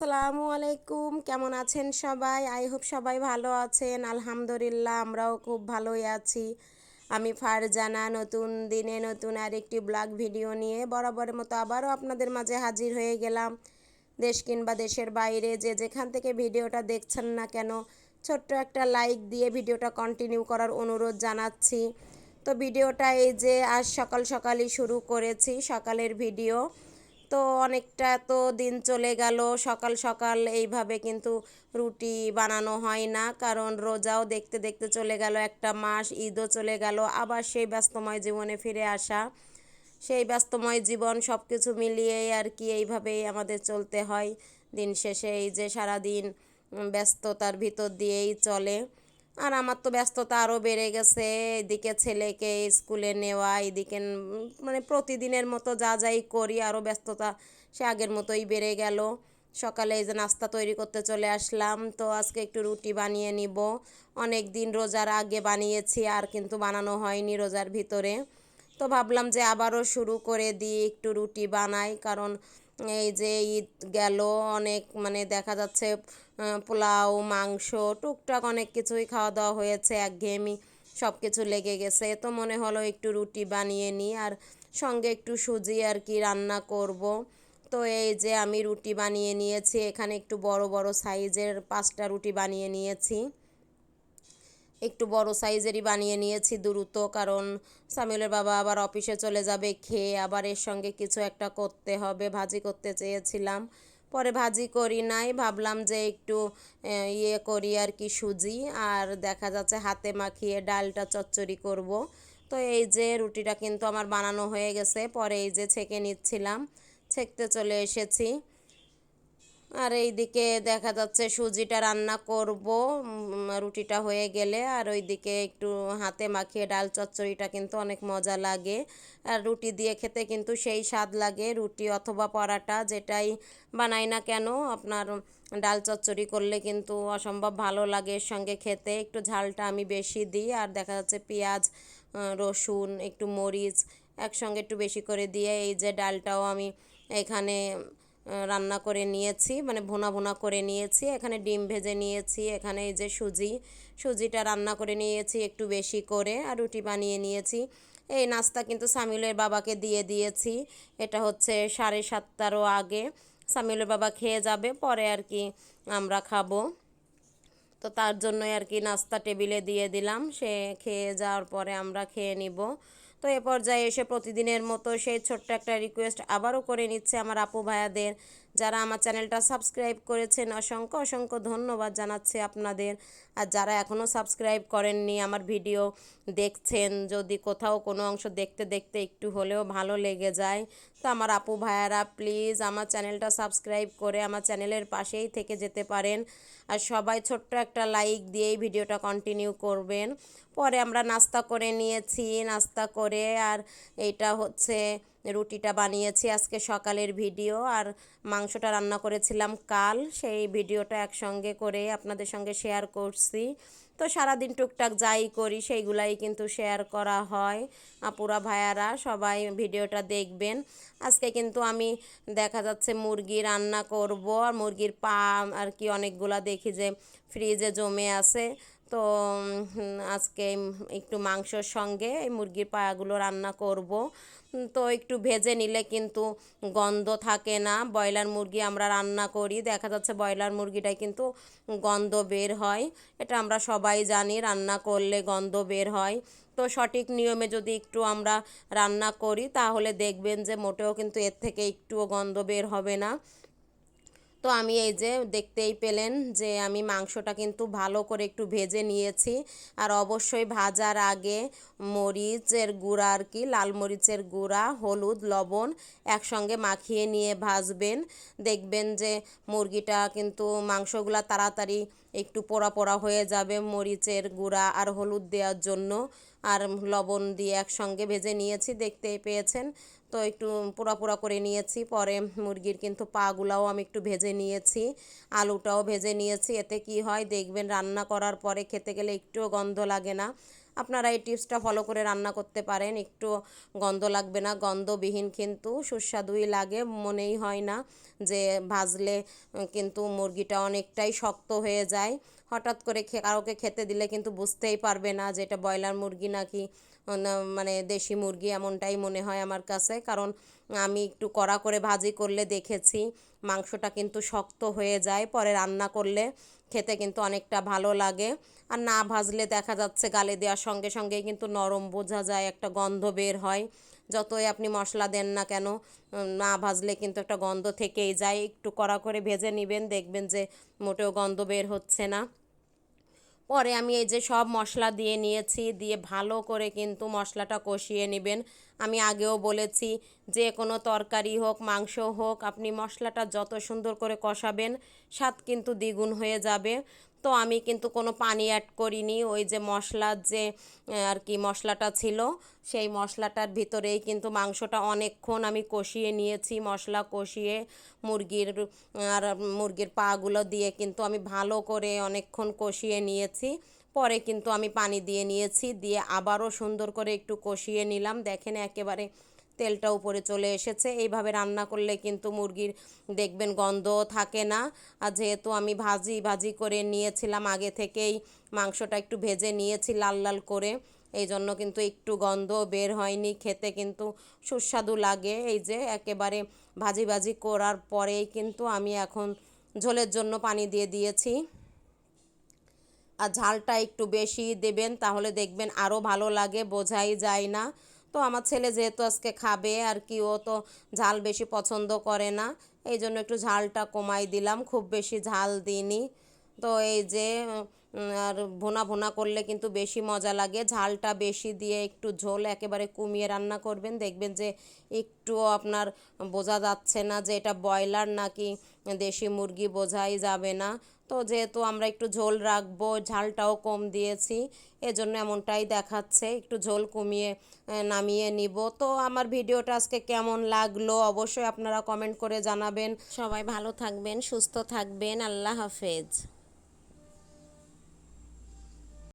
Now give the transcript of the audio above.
আসসালামু আলাইকুম। কেমন আছেন সবাই? আই হোপ সবাই ভালো আছেন। আলহামদুলিল্লাহ, আমরাও খুব ভালোই আছি। আমি ফারজানা, নতুন দিনে নতুন আরেকটি ব্লগ ভিডিও নিয়ে বরাবরের মতো আবারও আপনাদের মাঝে হাজির হয়ে গেলাম। দেশ কিংবা দেশের বাইরে যে যেখান থেকে ভিডিওটা দেখছেন না কেন, ছোট্ট একটা লাইক দিয়ে ভিডিওটা কন্টিনিউ করার অনুরোধ জানাচ্ছি। তো ভিডিওটা এই যে আজ সকাল সকালই শুরু করেছি সকালের ভিডিও। তো অনেকটা তো দিন চলে গেল, সকাল সকাল এইভাবে কিন্তু রুটি বানানো হয় না। কারণ রোজাও দেখতে দেখতে চলে গেল একটা মাস, ঈদও চলে গেল, আবার সেই ব্যস্তময় জীবনে ফিরে আসা। সেই ব্যস্তময় জীবন সব কিছু মিলিয়েই আর কি এইভাবেই আমাদের চলতে হয়। দিন শেষে এই যে সারাদিন ব্যস্ততার ভিতর দিয়েই চলে। আর আমার তো ব্যস্ততা আরও বেড়ে গেছে। এদিকে ছেলেকে স্কুলে নেওয়া, এদিকে মানে প্রতিদিনের মতো যা যাই করি আরও ব্যস্ততা সে আগের মতোই বেড়ে গেল। সকালে এই যে নাস্তা তৈরি করতে চলে আসলাম, তো আজকে একটু রুটি বানিয়ে নিব। অনেক দিন রোজার আগে বানিয়েছি, আর কিন্তু বানানো হয়নি রোজার ভিতরে। তো ভাবলাম যে আবারও শুরু করে দিই, একটু রুটি বানাই, কারণ এই যে ঈদ গেল, অনেক মানে দেখা যাচ্ছে পোলাও, মাংস, টুকটাক অনেক কিছুই খাওয়া দাওয়া হয়েছে, একঘেয়েমি সব কিছু লেগে গেছে। তো মনে হলো একটু রুটি বানিয়ে নিই আর সঙ্গে একটু সুজি আর কি রান্না করব। তো এই যে আমি রুটি বানিয়ে নিয়েছি, এখানে একটু বড় বড় সাইজের পাঁচটা রুটি বানিয়ে নিয়েছি। একটু বড় সাইজেরই বানিয়ে নিয়েছি দ্রুত, কারণ সামিউলের বাবা আবার অফিসে চলে যাবে, খেয়ে আবার এর সঙ্গে কিছু একটা করতে হবে, ভাজি করতে চেয়েছিলাম। পরে ভাজি করি নাই, ভাবলাম যে একটু ইয়ে করি আর কি সুজি, আর দেখা যাচ্ছে হাতে মাখিয়ে ডালটা চচ্চড়ি করব। তো এই যে রুটিটা কিন্তু আমার বানানো হয়ে গেছে, পরে এই যে ছেঁকে নিচ্ছিলাম, ছেঁকতে চলে এসেছি। আর এইদিকে দেখা যাচ্ছে সুজিটা রান্না করব রুটিটা হয়ে গেলে। আর ওইদিকে একটু হাতে মাখিয়ে ডাল চচ্চড়িটা কিন্তু অনেক মজা লাগে। আর রুটি দিয়ে খেতে কিন্তু সেই স্বাদ লাগে। রুটি অথবা পরাটা যেটাই বানাই না কেন, আপনার ডাল চচ্চড়ি করলে কিন্তু অসম্ভব ভালো লাগে এর সঙ্গে খেতে। একটু ঝালটা আমি বেশি দিই। আর দেখা যাচ্ছে পেঁয়াজ রসুন, একটু মরিচ একসঙ্গে একটু বেশি করে দিয়ে এই যে ডালটাও আমি এখানে রান্না করে নিয়েছি মানে ভোনা ভোনা করে নিয়েছি, এখানে ডিম ভেজে নিয়েছি, এখানে এই যে সুজি, সুজিটা রান্না করে নিয়েছি একটু বেশি করে আর রুটি বানিয়ে নিয়েছি। এই নাস্তা কিন্তু সামিলের বাবাকে দিয়ে দিয়েছি, এটা হচ্ছে সাড়ে সাতটারও আগে, সামিলের বাবা খেয়ে যাবে, পরে আর কি আমরা খাব। তো তার জন্যই আর কি নাস্তা টেবিলে দিয়ে দিলাম, সে খেয়ে যাওয়ার পরে আমরা খেয়ে নিব। তো এ পর্যায়ে এসে প্রতিদিনের মতো সেই ছোট্ট একটা রিকোয়েস্ট আবারও করে নিচ্ছে আমার আপু ভাইয়াদের, যারা আমার চ্যানেলটা সাবস্ক্রাইব করেছেন। অসংখ্য অসংখ্য ধন্যবাদ জানাচ্ছি আপনাদের। আর যারা এখনও সাবস্ক্রাইব করেননি আমার ভিডিও দেখছেন, যদি কোথাও কোনো অংশ দেখতে দেখতে একটু হলেও ভালো লেগে যায়, তো আমার আপু ভাইয়ারা প্লিজ আমার চ্যানেলটা সাবস্ক্রাইব করে আমার চ্যানেলের পাশেই থেকে যেতে পারেন। আর সবাই ছোট্ট একটা লাইক দিয়েই ভিডিওটা কন্টিনিউ করবেন। পরে আমরা নাস্তা করে নিয়েছি, নাস্তা করে আর এইটা হচ্ছে রুটিটা বানিয়েছি আজকে সকালের ভিডিও। আর মাংসটা রান্না করেছিলাম কাল, সেই ভিডিওটা একসঙ্গে করে আপনাদের সঙ্গে শেয়ার করছি। তো সারাদিন টুকটাক যাই করি, সেইগুলাই কিন্তু শেয়ার করা হয়। আপুরা, ভাইয়ারা সবাই ভিডিওটা দেখবেন। আজকে কিন্তু আমি দেখা যাচ্ছে মুরগি রান্না করব, আর মুরগির পা আর কি অনেকগুলা দেখি যে ফ্রিজে জমে আছে। তো আজকে একটু মাংসর সঙ্গে এই মুরগির পায়াগুলো রান্না করব। তো একটু ভেজে নিলে কিন্তু গন্ধ থাকে না। ব্রয়লার মুরগি আমরা রান্না করি, দেখা যাচ্ছে ব্রয়লার মুরগিটাই কিন্তু গন্ধ বের হয়। এটা আমরা সবাই জানি, রান্না করলে গন্ধ বের হয়। তো সঠিক নিয়মে যদি একটু আমরা রান্না করি, তাহলে দেখবেন যে মোটেও কিন্তু এর থেকে একটুও গন্ধ বের হবে না। তো আমি এই যে দেখতেই পেলেন যে আমি মাংসটা কিন্তু ভালো করে একটু ভেজে নিয়েছি। আর অবশ্যই ভাজার আগে মরিচের গুঁড়া আর কি, লাল মরিচের গুঁড়া, হলুদ, লবণ একসঙ্গে মাখিয়ে নিয়ে ভাজবেন। দেখবেন যে মুরগিটা কিন্তু মাংসগুলা তাড়াতাড়ি একটু পোড়া পোড়া হয়ে যাবে মরিচের গুঁড়া আর হলুদ দেওয়ার জন্য। আর লবণ দিয়ে একসঙ্গে ভেজে নিয়েছি দেখতে পেয়েছেন। তো একটু পোড়া পোড়া করে নিয়েছি, পরে মুরগির কিন্তু পাগুলাও আমি একটু ভেজে নিয়েছি, আলুটাও ভেজে নিয়েছি। এতে কি হয়, দেখবেন রান্না করার পরে খেতে গেলে একটুও গন্ধ লাগে না। আপনারা এই টিপসটা ফলো করে রান্না করতে পারেন। একটু গন্ধ লাগবে না, গন্ধবিহীন কিন্তু সুস্বাদুই লাগে, মনেই হয় না যে ভাজলে কিন্তু মুরগিটা অনেকটাই শক্ত হয়ে যায়। হঠাৎ করে কাউকে খেতে দিলে কিন্তু বুঝতেই পারবে না যে এটা ব্রয়লার মুরগি নাকি মানে দেশি মুরগি এমনটাই মনে হয় আমার কাছে। কারণ আমি একটু কড়া করে ভাজি করলে দেখেছি মাংসটা কিন্তু শক্ত হয়ে যায়, পরে রান্না করলে খেতে কিন্তু অনেকটা ভালো লাগে। আর না ভাজলে দেখা যাচ্ছে গালে দেওয়ার সঙ্গে সঙ্গেই কিন্তু নরম বোঝা যায়, একটা গন্ধ বের হয়। যতই আপনি মশলা দেন না কেন না ভাজলে কিন্তু একটা গন্ধ থেকেই যায়। একটু কড়া করে ভেজে নেবেন, দেখবেন যে মোটেও গন্ধ বের হচ্ছে না। পরে আমি এই যে সব মশলা দিয়ে নিয়েছি, দিয়ে ভালো করে কিন্তু মশলাটা কষিয়ে নেবেন। আমি আগেও বলেছি যে কোনো তরকারি হোক, মাংস হোক, আপনি মশলাটা যত সুন্দর করে কষাবেন, স্বাদ কিন্তু দ্বিগুণ হয়ে যাবে। তো আমি কিন্তু কোনো পানি অ্যাড করিনি। ওই যে মশলার যে আর কি মশলাটা ছিল, সেই মশলাটার ভিতরেই কিন্তু মাংসটা অনেকক্ষণ আমি কষিয়ে নিয়েছি। মশলা কষিয়ে মুরগির, আর মুরগির পাগুলো দিয়ে কিন্তু আমি ভালো করে অনেকক্ষণ কষিয়ে নিয়েছি। পরে কিন্তু আমি পানি দিয়ে নিয়েছি, দিয়ে আবারও সুন্দর করে একটু কষিয়ে নিলাম। দেখেন একেবারে তেলটা উপরে চলে এসেছে। এইভাবে রান্না করলে কিন্তু মুরগির দেখবেন গন্ধ থাকে না। আর যেহেতু আমি ভাজি ভাজি করে নিয়েছিলাম, আগে থেকেই মাংসটা একটু ভেজে নিয়েছি লাল লাল করে এই জন্য কিন্তু একটু গন্ধ বের হয়নি। খেতে কিন্তু সুস্বাদু লাগে। এই যে একেবারে ভাজি ভাজি করার পরেই কিন্তু আমি এখন ঝোলের জন্য পানি দিয়ে দিয়েছি। আর ঝালটা একটু বেশি দেবেন, তাহলে দেখবেন আরও ভালো লাগে, বোঝাই যায় না। তো আমার ছেলে যেহেতু আজকে খাবে, আর কি, ও তো ঝাল বেশি পছন্দ করে না, এই জন্য একটু ঝালটা কমাই দিলাম, খুব বেশি ঝাল দিইনি। তো এই যে আর ভোনা ভোনা করলে কিন্তু বেশি মজা লাগে, ঝালটা বেশি দিয়ে একটু ঝোল একেবারে কমিয়ে রান্না করবেন, দেখবেন যে একটুও আপনার বোঝা যাচ্ছে না যে এটা ব্রয়লার নাকি দেশি মুরগি বোঝাই যাবে না। তো যেহেতু আমরা একটু ঝোল রাখব, ঝালটাও কম দিয়েছি, এজন্য এমনটাই দেখাচ্ছে। একটু ঝোল কমিয়ে নামিয়ে নিব। তো আমার ভিডিওটা আজকে কেমন লাগল অবশ্যই আপনারা কমেন্ট করে জানাবেন। সবাই ভালো থাকবেন, সুস্থ থাকবেন, আল্লাহ হাফেজ।